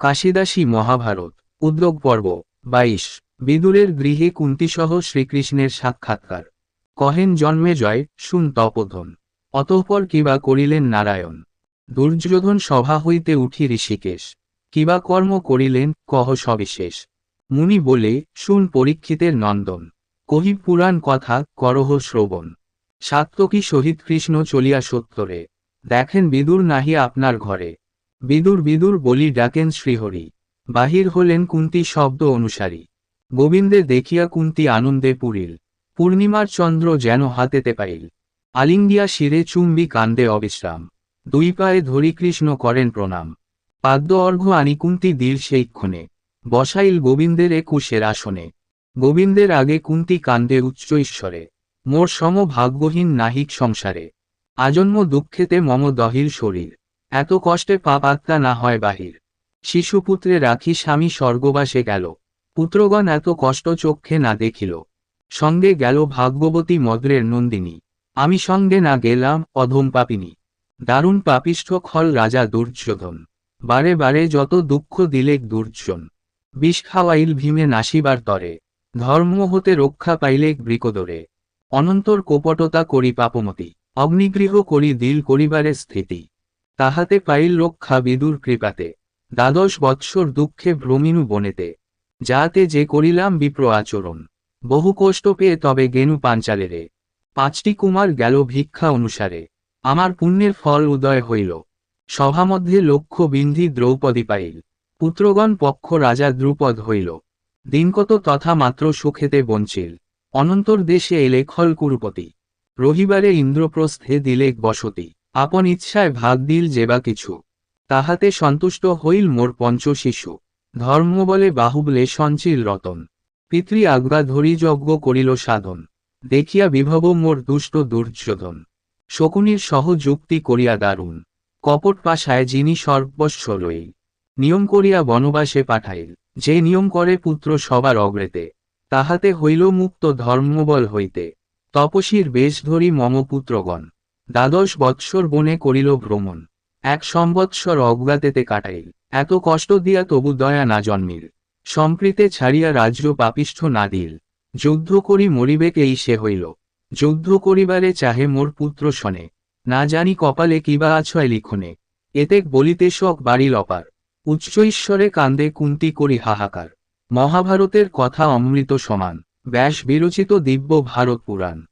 কাশিদাসী মহাভারত, উদ্যোগ পর্ব, বাইশ, বিদুরের গৃহে কুন্তিসহ শ্রীকৃষ্ণের সাক্ষাৎকার। কহেন জন্মে জয়, শুন তপোধন। অতঃপর কিবা করিলেন নারায়ণ। দুর্যোধন সভা হইতে উঠি ঋষিকেশ। কিবা কর্ম করিলেন, কহ সবিশেষ। মুনি বলে, শুন পরীক্ষিতের নন্দন। কহি পুরাণ কথা, করহ শ্রবণ। সাত্তকী শহীদ কৃষ্ণ চলিয়া সত্তরে। দেখেন বিদুর নাহি আপনার ঘরে। বিদুর বিদুর বলি ডাকেন শ্রীহরি। বাহির হলেন কুন্তি শব্দ অনুসারী। গোবিন্দে দেখিয়া কুন্তি আনন্দে পুরিল। পূর্ণিমার চন্দ্র যেন হাতেতে পাইল আলিঙ্গিয়া শিরে চুম্বি কান্দে অবিশ্রাম। দুই পায়ে ধরি কৃষ্ণ করেন প্রণাম। পাদ্য অর্ঘ্য আনি কুন্তি দিল সেইক্ষণে বসাইল গোবিন্দের একুশের আসনে। গোবিন্দের আগে কুন্তি কান্দে উচ্চ ঈশ্বরে। মোর সম ভাগ্যহীন নাহিক সংসারে। আজন্ম দুঃখেতে মম দহির শরীর। এত কষ্টে পাপ আত্মা না হয় বাহির। শিশুপুত্রে রাখি স্বামী স্বর্গবাসে গেল। পুত্রগণ এত কষ্ট চক্ষে না দেখিল। সঙ্গে গেল ভাগ্যবতী মদ্রের নন্দিনী। আমি সঙ্গে না গেলাম অধম পাপিনী। দারুণ পাপিষ্ঠ খল রাজা দুর্যোধন। বারে বারে যত দুঃখ দিলেক দুর্জন। বিষ খাওয়াইল ভীমে নাসিবার তরে। ধর্ম হতে রক্ষা পাইলেক বৃকদরে। অনন্তর কোপটতা করি পাপমতি। অগ্নিগৃহ করি দিল করিবারে স্থিতি। তাহাতে পাইল রক্ষা বিদুর কৃপাতে, দ্বাদশ বৎসর দুঃখে ভ্রমিনু বনেতে। যাতে যে করিলাম বিপ্র আচরণ, বহু কষ্ট পেয়ে তবে গেনু পাঞ্চালেরে। পাঁচটি কুমার গেল ভিক্ষা অনুসারে, আমার পুণ্যের ফল উদয় হইল। সভামধ্যে লক্ষ্য বিন্ধি দ্রৌপদী পাইল, পুত্রগণ পক্ষ রাজা দ্রুপদ হইল। দিনকত তথা মাত্র সুখেতে বঞ্চিল। অনন্তর দেশে এলে খল কুরুপতি রবিবারে ইন্দ্রপ্রস্থে দিলেক বসতি। আপন ইচ্ছায় ভাগ দিল যেবা কিছু। তাহাতে সন্তুষ্ট হইল মোর পঞ্চ শিশু। ধর্ম বলে বাহুবলে সঞ্চিল রতন। পিতৃ আজ্ঞা ধরি যজ্ঞ করিল সাধন। দেখিয়া বিভব মোর দুষ্ট দুর্যোধন। শকুনির সহ যুক্তি করিয়া দারুণ। কপট পাশায় যিনি সর্বস্ব রইল নিয়ম করিয়া বনবাসে পাঠাইল। যে নিয়ম করে পুত্র সবার অগ্রেতে। তাহাতে হইল মুক্ত ধর্মবল হইতে। তপসীর বেশ ধরি মম পুত্রগণ। দ্বাদশ বৎসর বনে করিল ভ্রমণ। এক সম্বৎসর অজ্ঞাতেতে কাটাইল। এত কষ্ট দিয়া তবু দয়া না জন্মিল। সম্প্রীতে ছাড়িয়া রাজ্য পাপিষ্ঠ না দিল। যুদ্ধ করি মরিবেক এই সে হইল। যুদ্ধ করিবারে চাহে মোর পুত্র শনে। না জানি কপালে কিবা আছয় লিখনে। এতেক বলিতে শোক বাড়িল অপার। উচ্চ ঈশ্বরে কান্দে কুন্তি করি হাহাকার। মহাভারতের কথা অমৃত সমান। ব্যাস বিরচিত দিব্য ভারত পুরাণ।